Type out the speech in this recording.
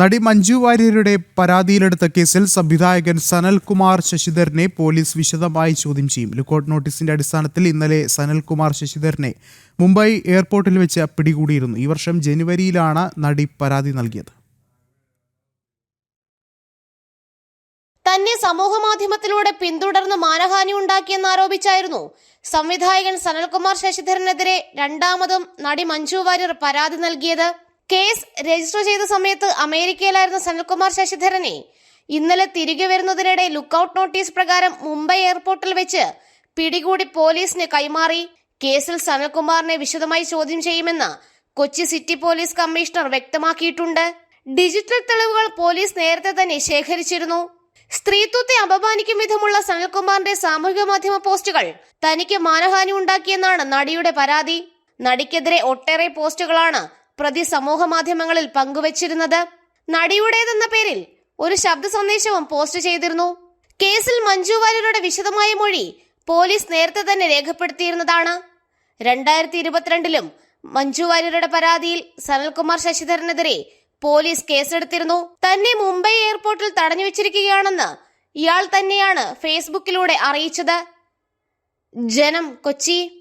നടി മഞ്ജു വാര്യരുടെ പരാതിയിലെടുത്ത കേസിൽ സംവിധായകൻ സനൽകുമാർ ശശിധരനെ പോലീസ് വിശദമായി ചോദ്യം ചെയ്യും. ലുക്കൌട്ട് നോട്ടീസിന്റെ അടിസ്ഥാനത്തിൽ ഇന്നലെ സനൽകുമാർ ശശിധരനെ മുംബൈ എയർപോർട്ടിൽ വെച്ച് പിടികൂടിയിരുന്നു. ഈ വർഷം ജനുവരിയിലാണ് നടി പരാതി നൽകിയത്. തന്നെ സമൂഹ മാധ്യമത്തിലൂടെ പിന്തുടർന്ന് മാനഹാനി ഉണ്ടാക്കിയെന്ന് ആരോപിച്ചായിരുന്നു സംവിധായകൻ സനൽകുമാർ ശശിധരനെതിരെ രണ്ടാമതും നടി മഞ്ജു വാര്യർ പരാതി നൽകിയത്. കേസ് രജിസ്റ്റർ ചെയ്ത സമയത്ത് അമേരിക്കയിലായിരുന്ന സനൽകുമാർ ശശിധരനെ ഇന്നലെ തിരികെ വരുന്നതിനിടെ ലുക്കൌട്ട് നോട്ടീസ് പ്രകാരം മുംബൈ എയർപോർട്ടിൽ വെച്ച് പിടികൂടി പോലീസിന് കൈമാറി. കേസിൽ സനൽകുമാറിനെ വിശദമായി ചോദ്യം ചെയ്യുമെന്ന് കൊച്ചി സിറ്റി പോലീസ് കമ്മീഷണർ വ്യക്തമാക്കിയിട്ടുണ്ട്. ഡിജിറ്റൽ തെളിവുകൾ പോലീസ് നേരത്തെ തന്നെ ശേഖരിച്ചിരുന്നു. സ്ത്രീത്വത്തെ അപമാനിക്കും വിധമുള്ള സനൽകുമാറിന്റെ സാമൂഹിക മാധ്യമ പോസ്റ്റുകൾ തനിക്ക് മാനഹാനി ഉണ്ടാക്കിയെന്നാണ് നടിയുടെ പരാതി. നടിക്കെതിരെ ഒട്ടേറെ പോസ്റ്റുകളാണ് പ്രതി സമൂഹ മാധ്യമങ്ങളിൽ പങ്കുവച്ചിരുന്നത്. നടിയുടേതെന്ന പേരിൽ ഒരു ശബ്ദ സന്ദേശവും പോസ്റ്റ് ചെയ്തിരുന്നു. കേസിൽ മഞ്ജു വാര്യരുടെ വിശദമായ മൊഴി പോലീസ് നേരത്തെ തന്നെ രേഖപ്പെടുത്തിയിരുന്നതാണ്. രണ്ടായിരത്തി ഇരുപത്തിരണ്ടിലും മഞ്ജു വാര്യരുടെ പരാതിയിൽ സനൽകുമാർ ശശിധരനെതിരെ പോലീസ് കേസെടുത്തിരുന്നു. തന്നെ മുംബൈ എയർപോർട്ടിൽ തടഞ്ഞു വെച്ചിരിക്കുകയാണെന്ന് ഇയാൾ തന്നെയാണ് ഫേസ്ബുക്കിലൂടെ അറിയിച്ചത്. ജനം കൊച്ചി